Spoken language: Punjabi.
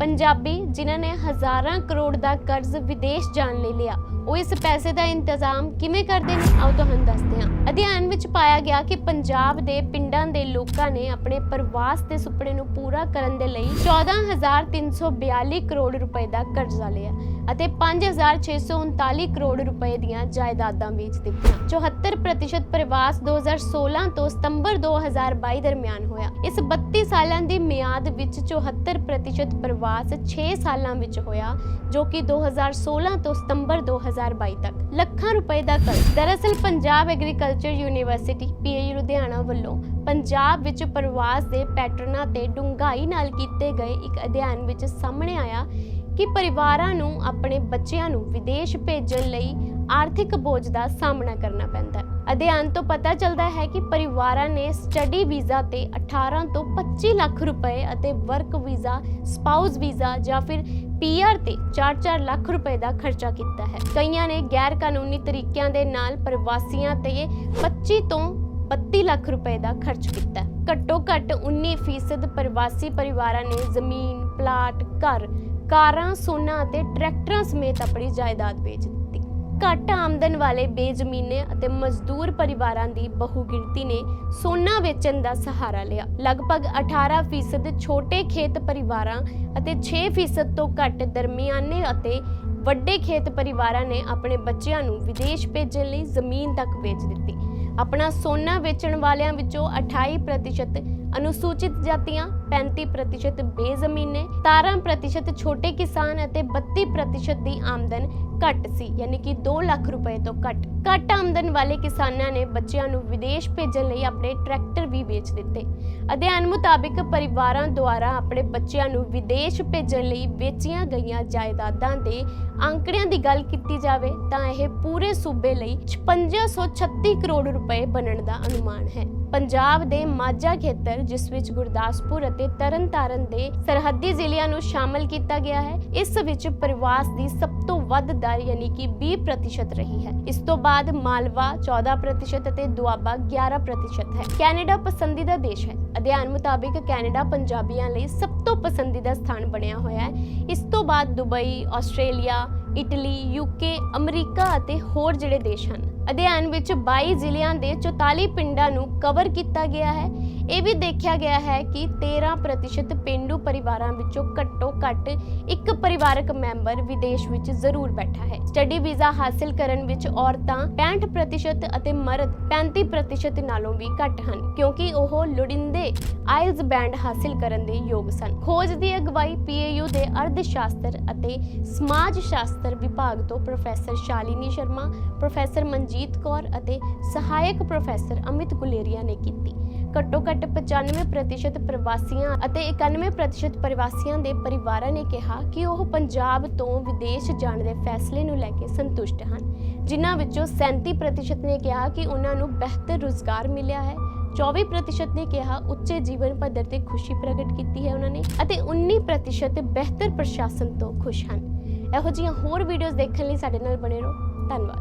ਪੰਜਾਬੀ ਜਿਨ੍ਹਾਂ ਨੇ ਹਜ਼ਾਰਾਂ ਕਰੋੜ ਦਾ ਕਰਜ਼ ਵਿਦੇਸ਼ ਜਾਣ ਲਈ ਲਿਆ, ਉਹ ਇਸ ਪੈਸੇ ਦਾ ਇੰਤਜ਼ਾਮ ਕਿਵੇਂ ਕਰਦੇ ਨੇ? ਆਓ ਤੁਹਾਨੂੰ ਦੱਸਦੇ ਹਾਂ। ਅਧਿਐਨ ਵਿੱਚ ਪਾਇਆ ਗਿਆ ਕਿ ਪੰਜਾਬ ਦੇ ਪਿੰਡਾਂ ਦੇ ਲੋਕਾਂ ਨੇ ਆਪਣੇ ਪ੍ਰਵਾਸ ਦੇ ਸੁਪਨੇ ਨੂੰ ਪੂਰਾ ਕਰਨ ਦੇ ਲਈ 14342 ਕਰੋੜ ਰੁਪਏ ਦਾ ਕਰਜ਼ਾ ਲਿਆ। ਅਤੇ 5639 ਕਰੋੜ ਰੁਪਏ ਦੀਆਂ ਜਾਇਦਾਦਾਂ ਵੇਚ ਦਿੱਤੀਆਂ। 74% ਪ੍ਰਵਾਸ 2016 ਤੋਂ ਸਤੰਬਰ 2022 ਦਰਮਿਆਨ ਹੋਇਆ। ਇਸ 32 ਸਾਲਾਂ ਦੀ ਮਿਆਦ ਵਿੱਚ 74% ਪ੍ਰਵਾਸ 6 ਸਾਲਾਂ ਵਿੱਚ ਹੋਇਆ, ਜੋ ਕਿ 2016 ਤੋਂ ਸਤੰਬਰ 2022 ਤੱਕ। ਲੱਖਾਂ ਰੁਪਏ ਦਾ ਕਰਜ਼ ਦਰਅਸਲ Punjab agriculture university PAU Ludhiana ਵੱਲੋਂ ਪੰਜਾਬ ਵਿੱਚ ਪ੍ਰਵਾਸ ਦੇ ਪੈਟਰਨਾਂ ਤੇ ਡੂੰਘਾਈ ਨਾਲ ਕੀਤੇ ਗਏ ਇੱਕ ਅਧਿਐਨ ਵਿੱਚ ਸਾਹਮਣੇ ਆਇਆ ਕਿ ਪਰਿਵਾਰਾਂ ਨੂੰ ਆਪਣੇ ਬੱਚਿਆਂ ਨੂੰ ਵਿਦੇਸ਼ ਭੇਜਣ ਲਈ ਆਰਥਿਕ ਬੋਝ ਦਾ ਸਾਹਮਣਾ ਕਰਨਾ ਪੈਂਦਾ ਹੈ। ਅਧਿਐਨ ਤੋਂ ਪਤਾ ਚੱਲਦਾ ਹੈ ਕਿ ਪਰਿਵਾਰਾਂ ਨੇ ਸਟੱਡੀ ਵੀਜ਼ਾ ਤੇ 18 ਤੋਂ 25 ਲੱਖ ਰੁਪਏ ਅਤੇ ਵਰਕ ਵੀਜ਼ਾ ਸਪਾਊਸ ਵੀਜ਼ਾ ਜਾਂ ਫਿਰ ਪੀਆਰ ਤੇ 4-4 ਲੱਖ ਰੁਪਏ ਦਾ ਖਰਚਾ ਕੀਤਾ ਹੈ। ਕਈਆਂ ਨੇ ਗੈਰ ਕਾਨੂੰਨੀ ਤਰੀਕਿਆਂ ਦੇ ਨਾਲ ਪ੍ਰਵਾਸੀਆਂ ਤੇ 25 ਤੋਂ 32 ਲੱਖ ਰੁਪਏ ਦਾ ਖਰਚ ਕੀਤਾ ਘੱਟੋ ਘੱਟ 19% ਪ੍ਰਵਾਸੀ ਪਰਿਵਾਰਾਂ ਨੇ ਜ਼ਮੀਨ, ਪਲਾਟ, ਘਰ, ਕਾਰਾਂ, ਸੋਨਾ ਅਤੇ ਟਰੈਕਟਰਾਂ ਸਮੇਤ ਆਪਣੀ ਜਾਇਦਾਦ ਵੇਚ ਦਿੱਤੀ। ਘੱਟ ਆਮਦਨ ਵਾਲੇ ਬੇਜ਼ਮੀਨੇ ਅਤੇ ਮਜ਼ਦੂਰ ਪਰਿਵਾਰਾਂ ਦੀ ਬਹੁਗਿਣਤੀ ਨੇ ਸੋਨਾ ਵੇਚਣ ਦਾ ਸਹਾਰਾ ਲਿਆ ਲਗਭਗ 18% ਛੋਟੇ ਖੇਤ ਪਰਿਵਾਰਾਂ ਅਤੇ 6% ਤੋਂ ਘੱਟ ਦਰਮਿਆਨੇ ਅਤੇ ਵੱਡੇ ਖੇਤ ਪਰਿਵਾਰਾਂ ਨੇ ਆਪਣੇ ਬੱਚਿਆਂ ਨੂੰ ਵਿਦੇਸ਼ ਭੇਜਣ ਲਈ ਜ਼ਮੀਨ ਤੱਕ ਵੇਚ ਦਿੱਤੀ ਆਪਣਾ ਸੋਨਾ ਵੇਚਣ ਵਾਲਿਆਂ ਵਿੱਚੋਂ 28% ਅਨੁਸੂਚਿਤ ਜਾਤੀਆਂ 35% ਬੇਜ਼ਮੀਨੇ 17% ਛੋਟੇ ਕਿਸਾਨ ਅਤੇ 32% ਦੀ ਆਮਦਨ ਘੱਟ ਸੀ, ਯਾਨੀ ਕਿ 2 ਲੱਖ ਰੁਪਏ ਤੋਂ ਘੱਟ। ਘੱਟ ਆਮਦਨ ਵਾਲੇ ਕਿਸਾਨਾਂ ਨੇ ਬੱਚਿਆਂ ਨੂੰ ਵਿਦੇਸ਼ ਭੇਜਣ ਲਈ ਆਪਣੇ ਟਰੈਕਟਰ ਵੀ ਵੇਚ ਦਿੱਤੇ। ਅਧਿਐਨ ਮੁਤਾਬਿਕ ਪਰਿਵਾਰਾਂ ਦੁਆਰਾ ਆਪਣੇ ਬੱਚਿਆਂ ਨੂੰ ਵਿਦੇਸ਼ ਭੇਜਣ ਲਈ ਵੇਚੀਆਂ ਗਈਆਂ ਜਾਇਦਾਦਾਂ ਦੇ ਅੰਕੜਿਆਂ ਦੀ ਗੱਲ ਕੀਤੀ ਜਾਵੇ, ਤਾਂ ਇਹ ਪੂਰੇ ਸੂਬੇ ਲਈ 5636 ਕਰੋੜ ਰੁਪਏ ਬਣਨ ਦਾ ਅਨੁਮਾਨ ਹੈ। ਪੰਜਾਬ ਦੇ ਮਾਝਾ ਖੇਤਰ, ਜਿਸ ਵਿੱਚ ਗੁਰਦਾਸਪੁਰ ਅਤੇ ਤਰਨਤਾਰਨ ਦੇ ਸਰਹੱਦੀ ਜ਼ਿਲ੍ਹਿਆਂ ਨੂੰ ਸ਼ਾਮਲ ਕੀਤਾ ਗਿਆ ਹੈ, ਇਸ ਵਿੱਚ ਪ੍ਰਵਾਸ ਦੀ ਸਭ ਤੋਂ ਵੱਧ ਦਰ ਯਾਨੀ ਕਿ 20% ਰਹੀ ਹੈ। ਇਸ ਤੋਂ ਬਾਅਦ ਮਾਲਵਾ 14% ਅਤੇ ਦੁਆਬਾ 11% ਹੈ। ਕੈਨੇਡਾ ਪਸੰਦੀਦਾ ਦੇਸ਼ ਹੈ। ਅਧਿਐਨ ਮੁਤਾਬਿਕ ਕੈਨੇਡਾ ਪੰਜਾਬੀਆਂ ਲਈ ਸਭ ਤੋਂ ਪਸੰਦੀਦਾ ਸਥਾਨ ਬਣਿਆ ਹੋਇਆ ਹੈ। ਇਸ ਤੋਂ ਬਾਅਦ Dubai, Australia, Italy UK America ਅਤੇ ਹੋਰ ਜਿਹੜੇ ਦੇਸ਼ ਹਨ। ਅਧਿਐਨ ਵਿੱਚ 22 ਜ਼ਿਲ੍ਹਿਆਂ ਦੇ 44 ਪਿੰਡਾਂ ਨੂੰ ਕਵਰ ਕੀਤਾ ਗਿਆ ਹੈ। ਇਹ ਵੀ ਦੇਖਿਆ ਗਿਆ ਹੈ ਕਿ 13% ਪਿੰਡੂ ਪਰਿਵਾਰਾਂ ਵਿੱਚੋਂ ਘੱਟੋ ਘੱਟ ਇੱਕ ਪਰਿਵਾਰਕ ਮੈਂਬਰ ਵਿਦੇਸ਼ ਵਿੱਚ ਜ਼ਰੂਰ ਬੈਠਾ ਹੈ। ਸਟੱਡੀ ਵੀਜ਼ਾ ਹਾਸਲ ਕਰਨ ਵਿੱਚ ਔਰਤਾਂ 65% ਅਤੇ ਮਰਦ 35% ਨਾਲੋਂ ਵੀ ਘੱਟ ਹਨ, ਕਿਉਂਕਿ ਉਹ ਲੋੜਿੰਦੇ ਆਇਲਸ ਬੈਂਡ ਹਾਸਲ ਕਰਨ ਦੇ ਯੋਗ ਸਨ। ਖੋਜ ਦੀ ਅਗਵਾਈ ਪੀਏਯੂ ਦੇ ਅਰਧ ਸ਼ਾਸਤਰ ਅਤੇ ਸਮਾਜ ਸ਼ਾਸਤਰ ਵਿਭਾਗ ਤੋਂ ਪ੍ਰੋਫੈਸਰ ਸ਼ਾਲਿਨੀ ਸ਼ਰਮਾ, ਪ੍ਰੋਫੈਸਰ ਮਨਜੀਤ ਕੌਰ ਅਤੇ ਸਹਾਇਕ ਪ੍ਰੋਫੈਸਰ ਅਮਿਤ ਗੁਲੇਰੀਆ ਨੇ ਕੀਤੀ। ਘੱਟੋ ਘੱਟ 95% ਪ੍ਰਵਾਸੀਆਂ ਅਤੇ 91% ਪ੍ਰਵਾਸੀਆਂ ਦੇ ਪਰਿਵਾਰਾਂ ਨੇ ਕਿਹਾ ਕਿ ਉਹ ਪੰਜਾਬ ਤੋਂ ਵਿਦੇਸ਼ ਜਾਣ ਦੇ ਫੈਸਲੇ ਨੂੰ ਲੈ ਕੇ ਸੰਤੁਸ਼ਟ ਹਨ, ਜਿਨ੍ਹਾਂ ਵਿੱਚੋਂ 37% ਨੇ ਕਿਹਾ ਕਿ ਉਹਨਾਂ ਨੂੰ ਬਿਹਤਰ ਰੁਜ਼ਗਾਰ ਮਿਲਿਆ ਹੈ। 24% ਨੇ ਕਿਹਾ ਉੱਚੇ ਜੀਵਨ ਪੱਧਰ ਤੇ ਖੁਸ਼ੀ ਪ੍ਰਗਟ ਕੀਤੀ ਹੈ ਉਹਨਾਂ ਨੇ ਅਤੇ 19% ਬਿਹਤਰ ਪ੍ਰਸ਼ਾਸਨ ਤੋਂ ਖੁਸ਼ ਹਨ। ਇਹੋ ਜਿਹੀਆਂ ਹੋਰ ਵੀਡੀਓਜ਼ ਦੇਖਣ ਲਈ ਸਾਡੇ ਨਾਲ ਬਣੇ ਰਹੋ। ਧੰਨਵਾਦ।